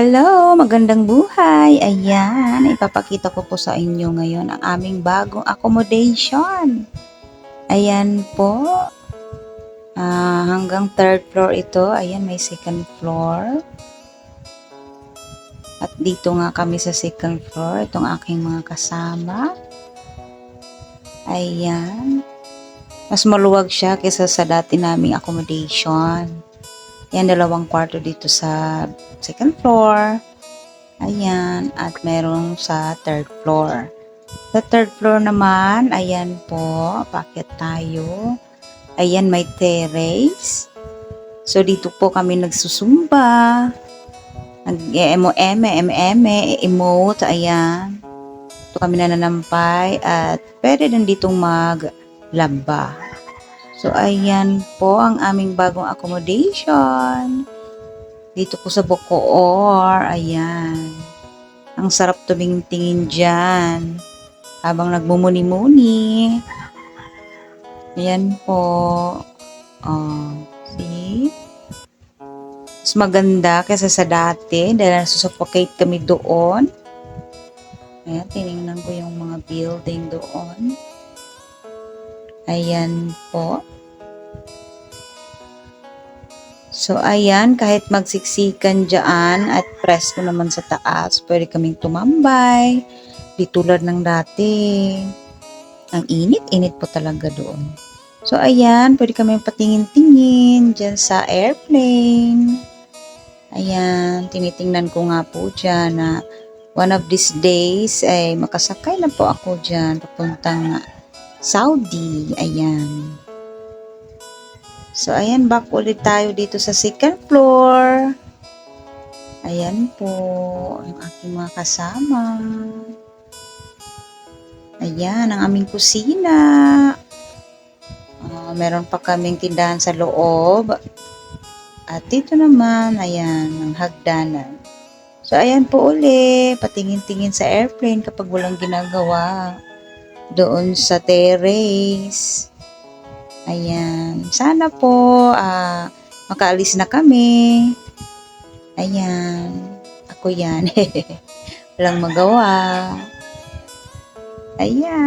Hello, magandang buhay. Ayan, ipapakita ko po sa inyo ngayon ang aming bagong accommodation. Ayan po. Ah, hanggang third floor ito. Ayan, may second floor. At dito nga kami sa second floor. Itong aking mga kasama. Ayan. Mas maluwag siya kaysa sa dati naming accommodation. Yan, dalawang kwarto dito sa second floor. Ayan. At meron sa third floor. Sa third floor naman, ayan po, pakit tayo. Ayan, may terrace. So, dito po kami nagsusumba. Nag-emo-eme, eme-eme, emote, ayan. Dito kami nananampay at pwede din ditong maglaba. So, ayan po ang aming bagong accommodation. Dito po sa Bocoor. Ayan. Ang sarap tumingin dyan. Habang nagmumuni-muni. Ayan po. Oh, see? Mas maganda kaysa sa dati dahil nasusuffocate kami doon. Ayan, tinignan ko yung mga building doon. Ayan po. So, ayan, kahit magsiksikan dyan at presko naman sa taas, pwede kaming tumambay. Di tulad ng dati. Ang init-init po talaga doon. So, ayan, pwede kami patingin-tingin dyan sa airplane. Ayan, tinitingnan ko nga po dyan na one of these days ay makasakay na po ako dyan papuntang Saudi. Ayan. So, ayan, back ulit tayo dito sa second floor. Ayan po, ang aking mga kasama. Ayan, ang aming kusina. Ah, meron pa kaming tindahan sa loob. At dito naman, ayan, ang hagdanan. So, ayan po uli, patingin-tingin sa airplane kapag walang ginagawa. Doon sa terrace. Ayan. Sana po ah, makaalis na kami. Ayan. Ako yan. Walang magawa. Ayan.